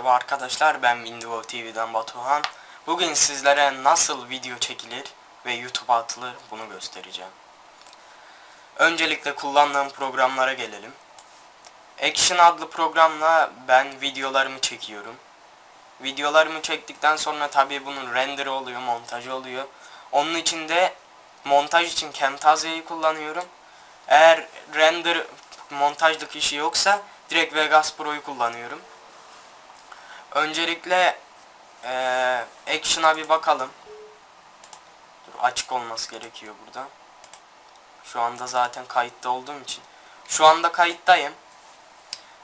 Merhaba arkadaşlar ben Windows TV'den Batuhan. Bugün sizlere nasıl video çekilir ve YouTube'a atılır bunu göstereceğim. Öncelikle kullandığım programlara gelelim. Action adlı programla ben videolarımı çekiyorum. Videolarımı çektikten sonra tabi bunun renderı oluyor, montajı oluyor. Onun için de montaj için Camtasia'yı kullanıyorum. Eğer render montajlık işi yoksa direkt Vegas Pro'yu kullanıyorum. Öncelikle eee Action'a bir bakalım. Dur açık olması gerekiyor burada. Şu anda zaten kayıtta olduğum için. Şu anda kayıttayım.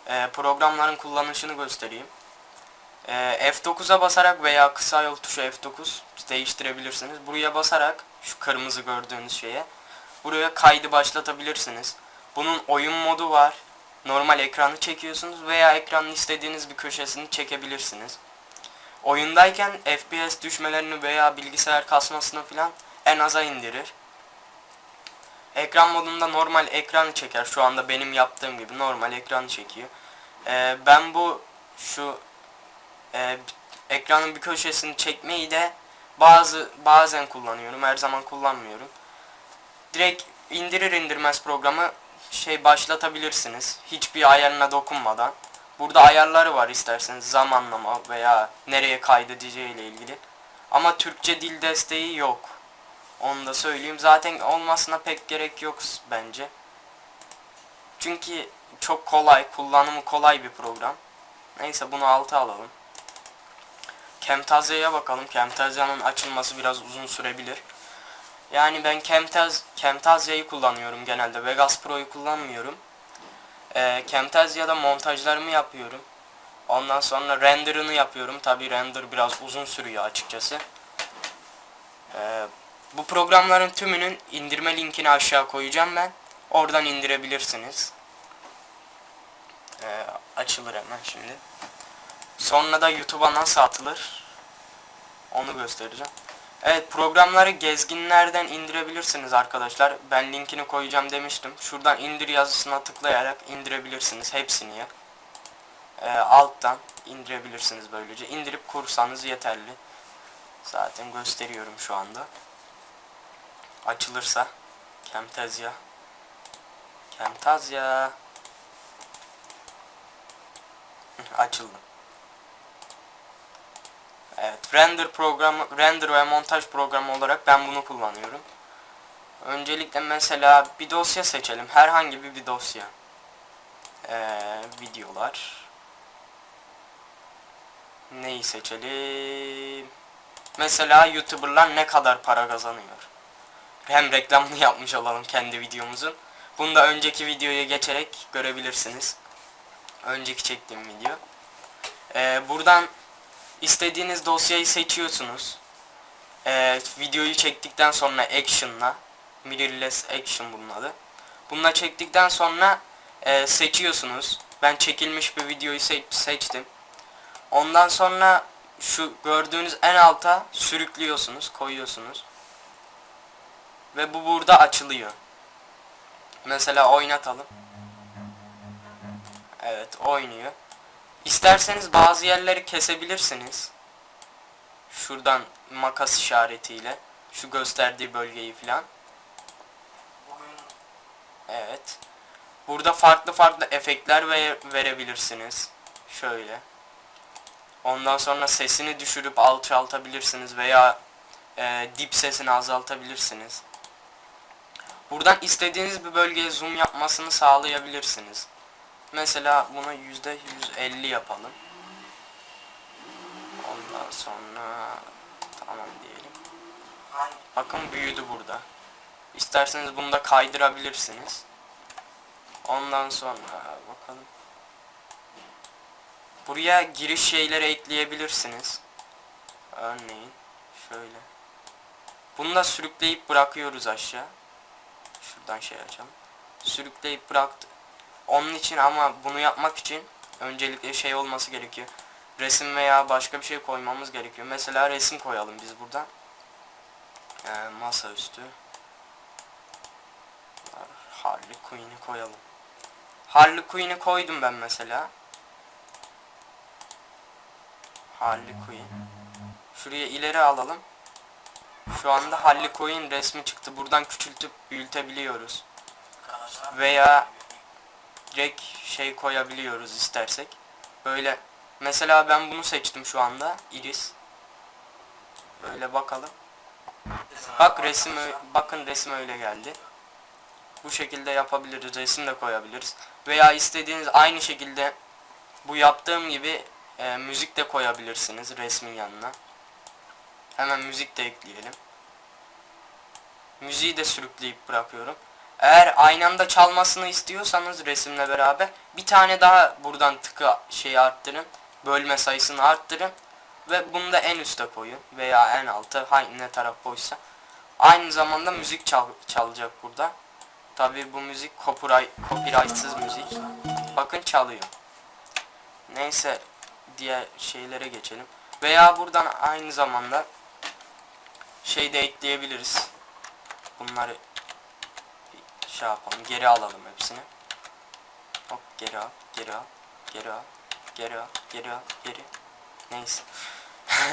Eee, programların kullanışını göstereyim. Eee, F9'a basarak veya kısa yol tuşu F9 değiştirebilirsiniz. Buraya basarak şu kırmızı gördüğünüz şeye buraya kaydı başlatabilirsiniz. Bunun oyun modu var. Normal ekranı çekiyorsunuz veya ekranın istediğiniz bir köşesini çekebilirsiniz. Oyundayken FPS düşmelerini veya bilgisayar kasmasını filan en aza indirir. Ekran modunda normal ekranı çeker. Şu anda benim yaptığım gibi normal ekranı çekiyor. Ee, ben bu şu e, ekranın bir köşesini çekmeyi de bazı bazen kullanıyorum. Her zaman kullanmıyorum. Direkt indirir indirmez programı şey başlatabilirsiniz. Hiçbir ayarına dokunmadan. Burada ayarları var isterseniz zamanlama veya nereye kaydedeceği ile ilgili. Ama Türkçe dil desteği yok. Onu da söyleyeyim. Zaten olmasına pek gerek yok bence. Çünkü çok kolay, kullanımı kolay bir program. Neyse bunu alta alalım. Camtasia'ya bakalım. Camtasia'nın açılması biraz uzun sürebilir. Yani ben Camtaz Camtasia'yı kullanıyorum genelde. Vegas Pro'yu kullanmıyorum. Ee, Camtasia'da montajlarımı yapıyorum. Ondan sonra render'ını yapıyorum. Tabi render biraz uzun sürüyor açıkçası. Ee, bu programların tümünün indirme linkini aşağı koyacağım ben. Oradan indirebilirsiniz. Ee, açılır hemen şimdi. Sonra da YouTube'a nasıl atılır? Onu göstereceğim. Evet programları gezginlerden indirebilirsiniz arkadaşlar. Ben linkini koyacağım demiştim. Şuradan indir yazısına tıklayarak indirebilirsiniz hepsini ya. Ee, alttan indirebilirsiniz böylece. İndirip kursanız yeterli. Zaten gösteriyorum şu anda. Açılırsa. Camtasia. Camtasia. Açıldı. Evet, render programı, render ve montaj programı olarak ben bunu kullanıyorum. Öncelikle mesela bir dosya seçelim. Herhangi bir, bir dosya. Ee, videolar. Neyi seçelim? Mesela YouTuber'lar ne kadar para kazanıyor? Hem reklamını yapmış olalım kendi videomuzun. Bunu da önceki videoya geçerek görebilirsiniz. Önceki çektiğim video. Ee, buradan istediğiniz dosyayı seçiyorsunuz. Ee, videoyu çektikten sonra action'la mirrorless action bunun adı. Bununla çektikten sonra e, seçiyorsunuz. Ben çekilmiş bir videoyu se seçtim. Ondan sonra şu gördüğünüz en alta sürüklüyorsunuz, koyuyorsunuz. Ve bu burada açılıyor. Mesela oynatalım. Evet oynuyor. İsterseniz bazı yerleri kesebilirsiniz. Şuradan makas işaretiyle. Şu gösterdiği bölgeyi filan. Evet. Burada farklı farklı efektler ve verebilirsiniz. Şöyle. Ondan sonra sesini düşürüp alçaltabilirsiniz veya e, dip sesini azaltabilirsiniz. Buradan istediğiniz bir bölgeye zoom yapmasını sağlayabilirsiniz. Mesela buna yüzde 150 yapalım. Ondan sonra tamam diyelim. Bakın büyüdü burada. İsterseniz bunu da kaydırabilirsiniz. Ondan sonra bakalım. Buraya giriş şeyleri ekleyebilirsiniz. Örneğin şöyle. Bunu da sürükleyip bırakıyoruz aşağı. Şuradan şey açalım. Sürükleyip bıraktı. Onun için ama bunu yapmak için öncelikle şey olması gerekiyor. Resim veya başka bir şey koymamız gerekiyor. Mesela resim koyalım biz buradan. Ee, masaüstü. Harley Quinn'i koyalım. Harley Quinn'i koydum ben mesela. Harley Quinn. Şuraya ileri alalım. Şu anda Harley Quinn resmi çıktı. Buradan küçültüp büyütebiliyoruz. Veya direkt şey koyabiliyoruz istersek. Böyle mesela ben bunu seçtim şu anda. Iris. Böyle bakalım. Bak resim bakın resim öyle geldi. Bu şekilde yapabiliriz. Resim de koyabiliriz. Veya istediğiniz aynı şekilde bu yaptığım gibi e, müzik de koyabilirsiniz resmin yanına. Hemen müzik de ekleyelim. Müziği de sürükleyip bırakıyorum. Eğer aynı çalmasını istiyorsanız resimle beraber bir tane daha buradan tıkı şeyi arttırın. Bölme sayısını arttırın. Ve bunu da en üste koyun. Veya en alta hangi ne taraf boşsa. Aynı zamanda müzik çal, çalacak burada. Tabi bu müzik copyright, copyrightsız müzik. Bakın çalıyor. Neyse diğer şeylere geçelim. Veya buradan aynı zamanda şey de ekleyebiliriz. Bunları şey yapalım. Geri alalım hepsini. Hop geri al, geri al, geri al, geri al, geri al, geri. Neyse.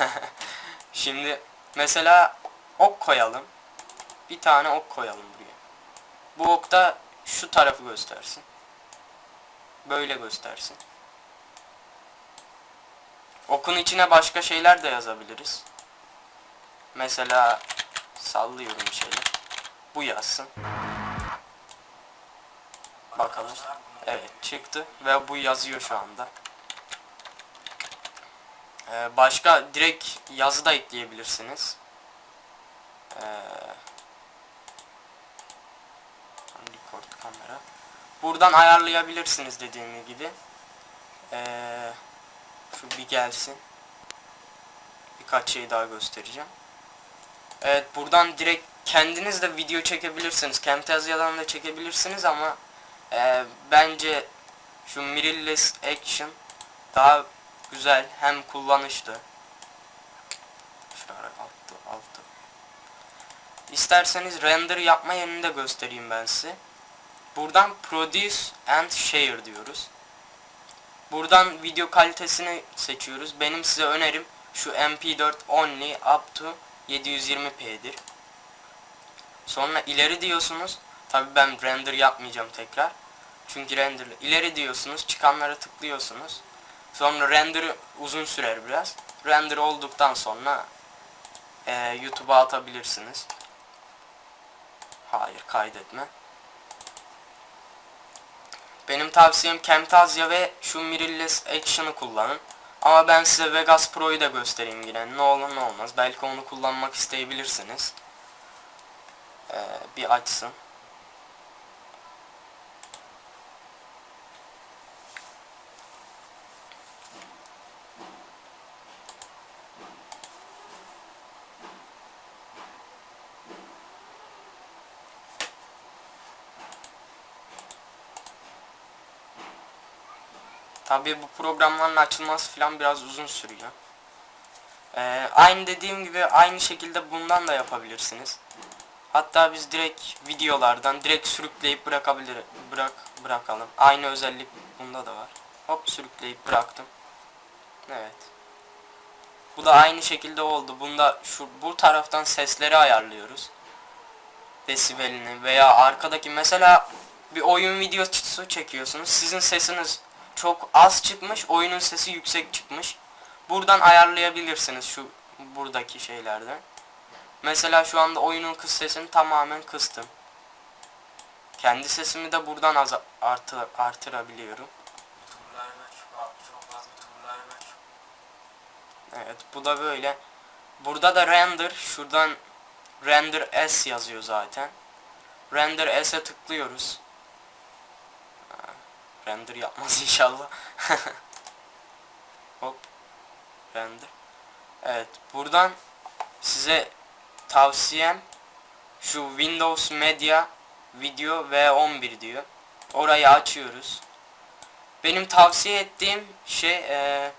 Şimdi mesela ok koyalım. Bir tane ok koyalım buraya. Bu ok da şu tarafı göstersin. Böyle göstersin. Okun içine başka şeyler de yazabiliriz. Mesela sallıyorum şeyler. Bu yazsın. Bakalım. Evet çıktı ve bu yazıyor şu anda. Ee, başka direkt yazı da ekleyebilirsiniz. Ee, record kamera. Buradan ayarlayabilirsiniz dediğim gibi. Ee, şu bir gelsin. Birkaç şey daha göstereceğim. Evet buradan direkt kendiniz de video çekebilirsiniz. Camtasia'dan da çekebilirsiniz ama e, bence şu mirrorless action daha güzel hem kullanışlı. Şuraya altı altı. İsterseniz render yapma yerini de göstereyim ben size. Buradan produce and share diyoruz. Buradan video kalitesini seçiyoruz. Benim size önerim şu mp4 only up to 720p'dir. Sonra ileri diyorsunuz. Tabi ben render yapmayacağım tekrar. Çünkü render ileri diyorsunuz. Çıkanlara tıklıyorsunuz. Sonra render uzun sürer biraz. Render olduktan sonra e, YouTube'a atabilirsiniz. Hayır kaydetme. Benim tavsiyem Camtasia ve şu Mirrorless Action'ı kullanın. Ama ben size Vegas Pro'yu da göstereyim yine. Ne olur ne olmaz. Belki onu kullanmak isteyebilirsiniz. Ee, bir açsın. Tabii bu programların açılması falan biraz uzun sürüyor. Ee, aynı dediğim gibi aynı şekilde bundan da yapabilirsiniz. Hatta biz direkt videolardan direkt sürükleyip bırakabilir bırak bırakalım. Aynı özellik bunda da var. Hop sürükleyip bıraktım. Evet. Bu da aynı şekilde oldu. Bunda şu bu taraftan sesleri ayarlıyoruz. Desibelini veya arkadaki mesela bir oyun videosu çekiyorsunuz. Sizin sesiniz çok az çıkmış, oyunun sesi yüksek çıkmış. Buradan ayarlayabilirsiniz şu buradaki şeylerden. Mesela şu anda oyunun kız sesini tamamen kıstım. Kendi sesimi de buradan az artı, artırabiliyorum. Evet bu da böyle. Burada da render şuradan render S yazıyor zaten. Render S'e tıklıyoruz. Render yapmaz inşallah. Hop. Render. Evet buradan size tavsiyem şu Windows Media Video V11 diyor. Orayı açıyoruz. Benim tavsiye ettiğim şey e,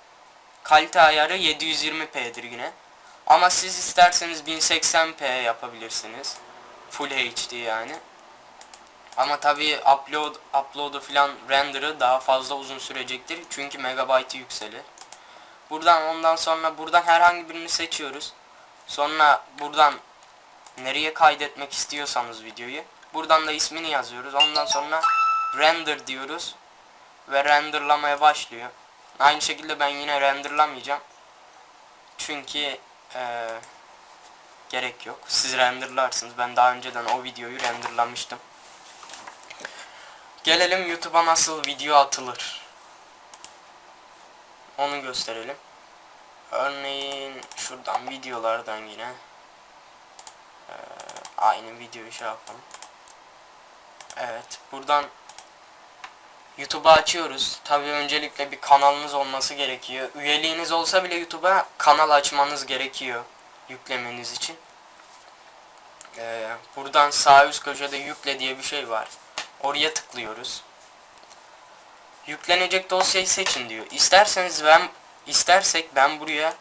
kalite ayarı 720p'dir yine. Ama siz isterseniz 1080p yapabilirsiniz. Full HD yani. Ama tabi upload upload'u falan render'ı daha fazla uzun sürecektir. Çünkü megabaytı yükselir. Buradan ondan sonra buradan herhangi birini seçiyoruz. Sonra buradan nereye kaydetmek istiyorsanız videoyu. Buradan da ismini yazıyoruz. Ondan sonra render diyoruz. Ve renderlamaya başlıyor. Aynı şekilde ben yine renderlamayacağım. Çünkü eee, gerek yok. Siz renderlarsınız. Ben daha önceden o videoyu renderlamıştım. Gelelim YouTube'a nasıl video atılır. Onu gösterelim. Örneğin şuradan videolardan yine eee, aynı videoyu şey yapalım. Evet, buradan YouTube'a açıyoruz. Tabii öncelikle bir kanalınız olması gerekiyor. Üyeliğiniz olsa bile YouTube'a kanal açmanız gerekiyor yüklemeniz için. Ee, buradan sağ üst köşede yükle diye bir şey var. Oraya tıklıyoruz. Yüklenecek dosyayı seçin diyor. İsterseniz ben istersek ben buraya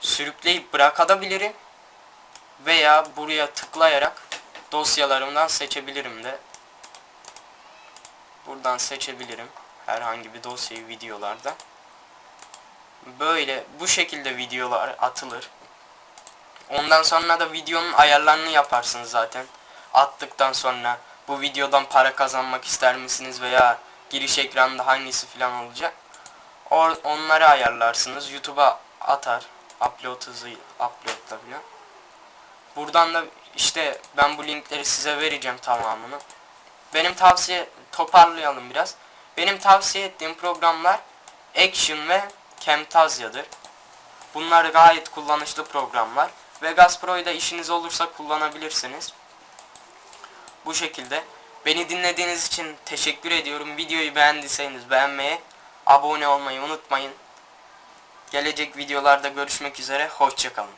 sürükleyip bırakabilirim veya buraya tıklayarak dosyalarımdan seçebilirim de. Buradan seçebilirim herhangi bir dosyayı videolarda. Böyle bu şekilde videolar atılır. Ondan sonra da videonun ayarlarını yaparsınız zaten. Attıktan sonra bu videodan para kazanmak ister misiniz veya giriş ekranında hangisi falan olacak. Or onları ayarlarsınız. YouTube'a atar. Upload hızı uploadla falan. Buradan da işte ben bu linkleri size vereceğim tamamını. Benim tavsiye toparlayalım biraz. Benim tavsiye ettiğim programlar Action ve Camtasia'dır. Bunlar gayet kullanışlı programlar. Vegas Pro'yu da işiniz olursa kullanabilirsiniz. Bu şekilde. Beni dinlediğiniz için teşekkür ediyorum. Videoyu beğendiyseniz beğenmeyi, abone olmayı unutmayın. Gelecek videolarda görüşmek üzere. Hoşçakalın.